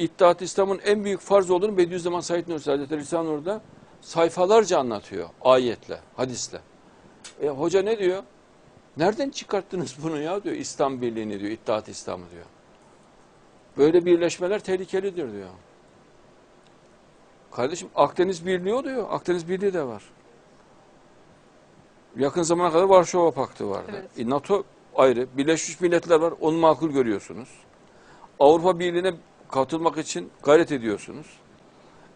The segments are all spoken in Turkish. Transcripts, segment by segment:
İttihat İslam'ın en büyük farz olduğunu Bediüzzaman Said Nursi Hazretleri Risale-i Nur'da sayfalarca anlatıyor ayetle, hadisle. E, hoca ne diyor? Nereden çıkarttınız bunu ya diyor. İslam Birliği'ni diyor, İttihat İslam'ı diyor. Böyle birleşmeler tehlikelidir diyor. Kardeşim Akdeniz Birliği o diyor. Akdeniz Birliği de var. Yakın zamana kadar Varşova Paktı vardı. Evet. E, NATO ayrı. Birleşmiş Milletler var. Onu makul görüyorsunuz. Avrupa Birliği'ne katılmak için gayret ediyorsunuz.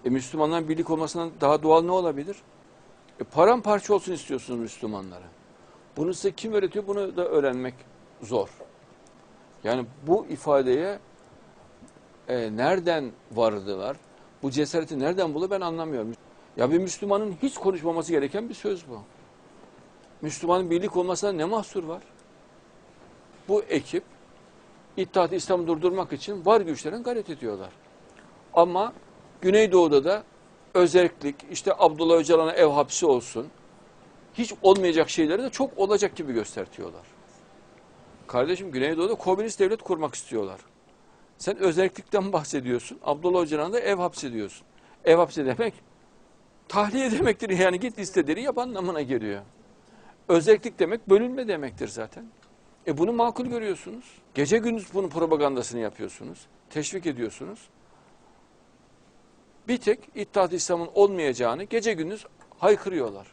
E, Müslümanların birlik olmasından daha doğal ne olabilir? E, paramparça olsun istiyorsunuz Müslümanları. Bunu size kim öğretiyor? Bunu da öğrenmek zor. Yani bu ifadeye e, nereden vardılar? Bu cesareti nereden buldu ben anlamıyorum. Ya bir Müslümanın hiç konuşmaması gereken bir söz bu. Müslümanın birlik olmasına ne mahsur var? Bu ekip İttihat-ı İslam'ı durdurmak için var güçlerin gayret ediyorlar. Ama Güneydoğu'da da özellik, işte Abdullah Öcalan'a ev hapsi olsun, hiç olmayacak şeyleri de çok olacak gibi göstertiyorlar. Kardeşim Güneydoğu'da komünist devlet kurmak istiyorlar. Sen özellikten bahsediyorsun. Abdullah Öcalan'a da ev hapsi diyorsun. Ev hapsi demek tahliye demektir. Yani git listeleri yap anlamına geliyor. Özellik demek bölünme demektir zaten. E bunu makul görüyorsunuz. Gece gündüz bunun propagandasını yapıyorsunuz. Teşvik ediyorsunuz. Bir tek İttihat-ı İslam'ın olmayacağını gece gündüz haykırıyorlar.